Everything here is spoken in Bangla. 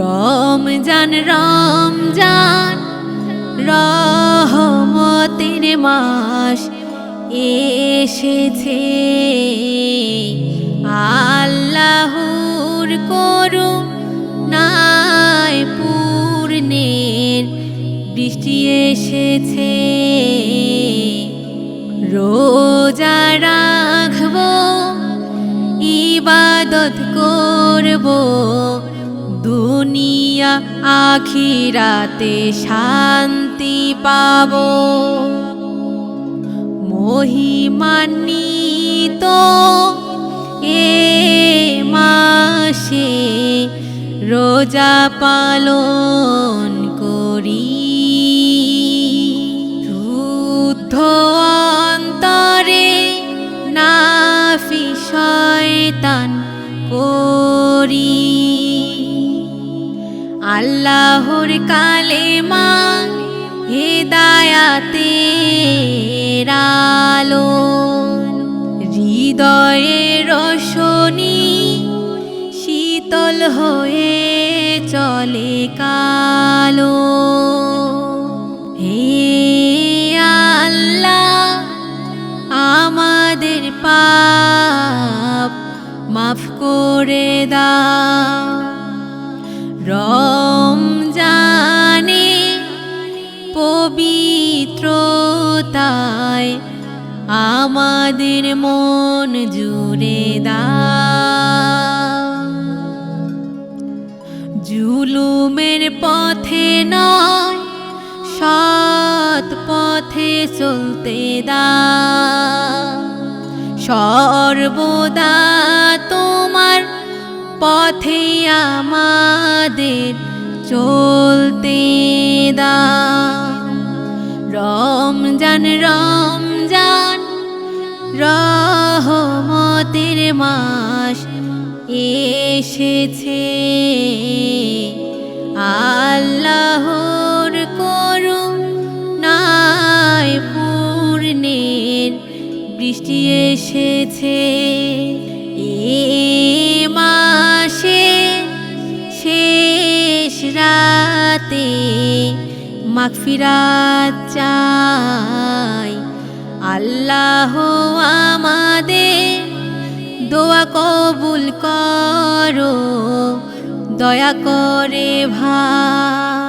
রমজান রমজান, রহমতের মাস এসেছে। আল্লাহর করু নাই পূর্ণের বৃষ্টি এসেছে। রোজা রাখব, ইবাদত করব দুনিয়া আখিরাতে শান্তি পাব। মহিমান্বিত এ মাসে রোজা পালন করি। শুদ্ধ অন্তরে নাফি শয়তান করি। আল্লাহর কালেমা হেদায়াতে আলো হৃদয়ে রোশনি শীতল হয়ে চলে কালো। হে আল্লাহ, আমাদের পাপ মাফ করে দাও। পবিত্রতায় আমাদের মন জুড়ে দাও জুলুমের পথে নয়, সৎ পথে চলতে দা। সর্বদা তোমার পথে আমাদের চলতে দা। রমজান রমজান, রহমতের মাস এসেছে। আল্লাহর করু নাই পূর্ণের বৃষ্টি এসেছে। এ মাসে শেষ রাতে মাগফিরাত চাই। আল্লাহ আমাদের দোয়া কবুল করো দয়া করে ভাই।